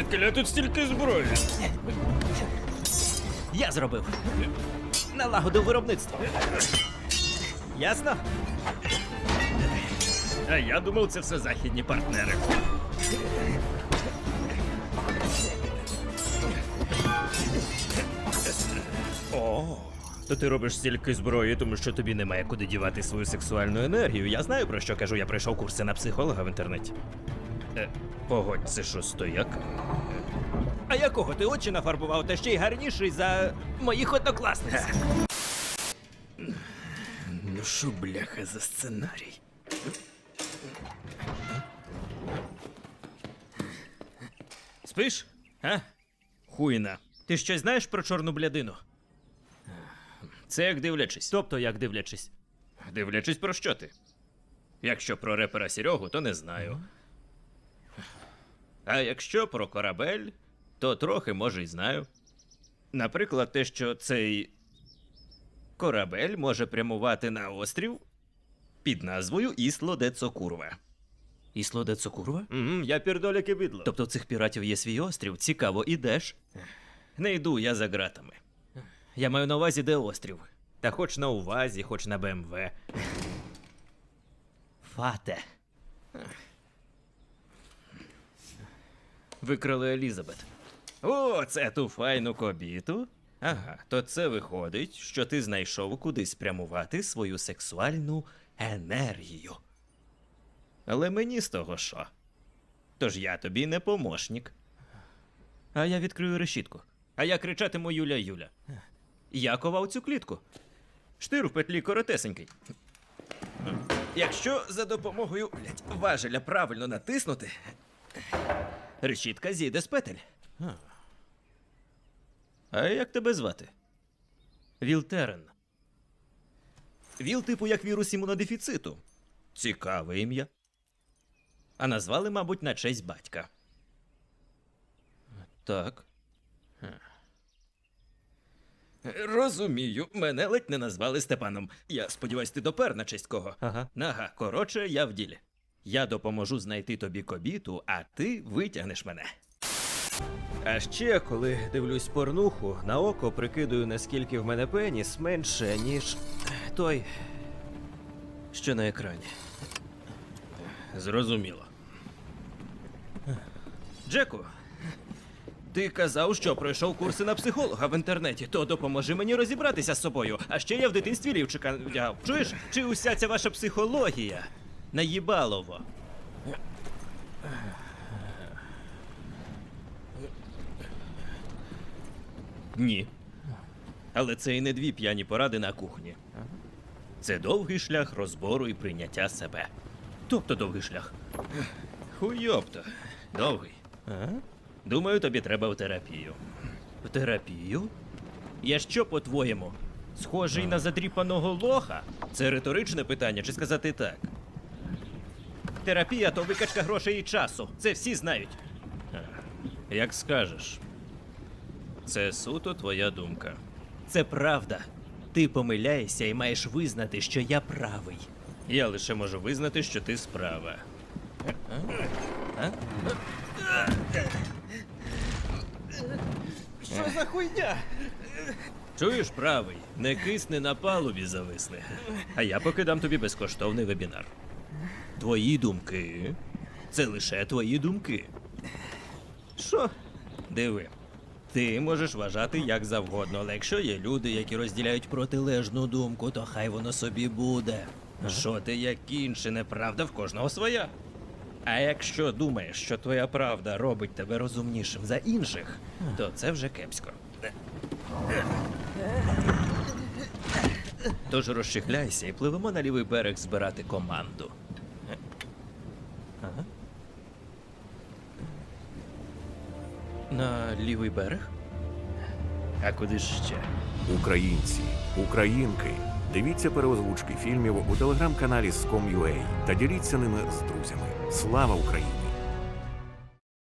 Звідки тут стільки зброї? Я зробив. Налагодив виробництво. Ясно? А я думав, це все західні партнери. О, то ти робиш стільки зброї, тому що тобі немає куди дівати свою сексуальну енергію. Я знаю про що кажу, я пройшов курси на психолога в інтернеті. Е, погодь, це що стояк? А якого ти очі нафарбував, та ще й гарніший за моїх однокласниць? Ну що, бляха, за сценарій? Спиш? А? Хуйна. Ти щось знаєш про чорну блядину? Це як дивлячись. Тобто, як дивлячись. Дивлячись про що ти? Якщо про репера Серегу, то не знаю. А якщо про корабель, то трохи може й знаю. Наприклад, те, що цей корабель може прямувати на острів під назвою Ісло де Цокурва. Ісло де Цукурва? Угу, я пірдоляки бідло. Тобто в цих піратів є свій острів, цікаво, ідеш? не йду я за ґратами. Я маю на увазі, де острів. Та хоч на увазі, хоч на БМВ. Фате. Викрали Елізабет. О, це ту файну кобіту. Ага, то це виходить, що ти знайшов куди спрямувати свою сексуальну енергію. Але мені з того що? Тож я тобі не помощник. А я відкрию решітку. А я кричатиму Юля Юля. Я ковав цю клітку. Штир в петлі коротесенький. Якщо за допомогою блядь, важеля правильно натиснути, решітка зійде з петель. А як тебе звати? Вілтерен. Віл, типу, як вірус імунодефіциту. Цікаве ім'я. А назвали, мабуть, на честь батька. Так. Розумію, мене ледь не назвали Степаном. Я сподіваюсь, ти допер на честь кого. Ага. Ага, коротше, я в ділі. Я допоможу знайти тобі кобіту, а ти витягнеш мене. А ще, коли дивлюсь порнуху, на око прикидую, наскільки в мене пеніс менше, ніж той, що на екрані. Зрозуміло. Джеку, ти казав, що пройшов курси на психолога в інтернеті, то допоможи мені розібратися з собою. А ще я в дитинстві лівчика вдягав. Чуєш? Чи уся ця ваша психологія наїбалово? Ні. Але це і не дві п'яні поради на кухні. Це довгий шлях розбору і прийняття себе. Тобто довгий шлях. Хуйопто. Довгий. А? Думаю, тобі треба в терапію. В терапію? Я що, по-твоєму? Схожий на задріпаного лоха? Це риторичне питання, чи сказати так? Терапія то викачка грошей і часу. Це всі знають. Як скажеш. Це суто твоя думка. Це правда. Ти помиляєшся і маєш визнати, що я правий. Я лише можу визнати, що ти справа. Що за хуйня? Чуєш, правий, не кисни на палубі зависни. А я поки дам тобі безкоштовний вебінар. Твої думки. Це лише твої думки. Що? Диви. Ти можеш вважати як завгодно, але якщо є люди, які розділяють протилежну думку, то хай воно собі буде. Що ти як інші, неправда в кожного своя. А якщо думаєш, що твоя правда робить тебе розумнішим за інших, то це вже кепсько. Тож розчихляйся і пливемо на лівий берег збирати команду. На лівий берег? А куди ж ще? Українці, українки. Дивіться переозвучки фільмів у телеграм-каналі Scom.ua та діліться ними з друзями. Слава Україні!